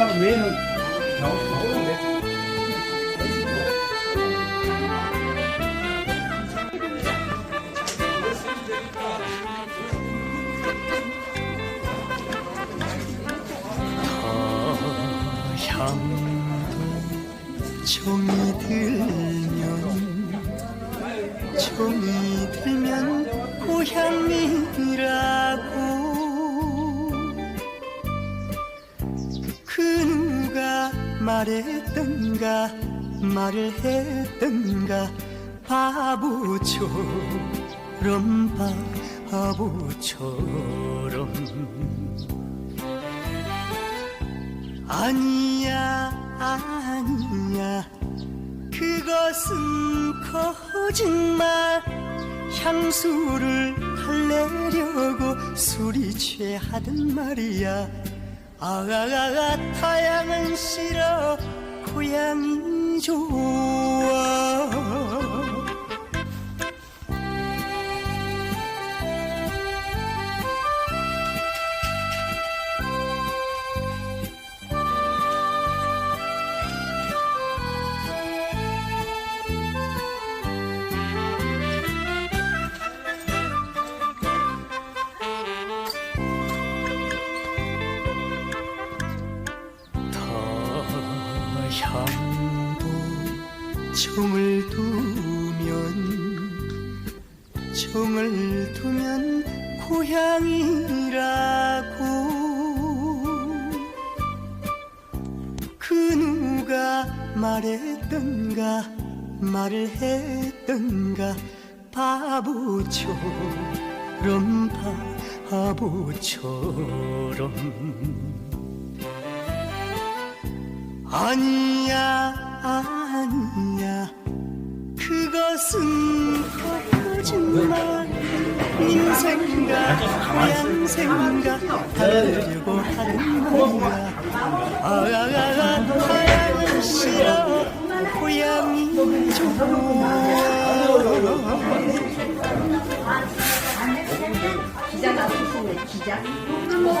사람 외에는 나오- 나오는데. 향도 종 종이 들면 고향이라고. 그 누가 말했던가 말을 했던가 바보처럼 바보처럼. 아니야 아니야 그것은 거짓말 향수를 달래려고 술이 취하던 말이야. 아가가가 타양은 싫어 고향이 좋아 향도 총을 두면 총을 두면 고향이라고. 그 누가 말했던가 말을 했던가 바보처럼 바보처럼 아니야 아니야. 그것은 거짓말. 인생가 고향생가 다르려고 하는 말이야 아가가가 고향은 싫어 고향이 좋아. 기자 나왔었네 기자. 기자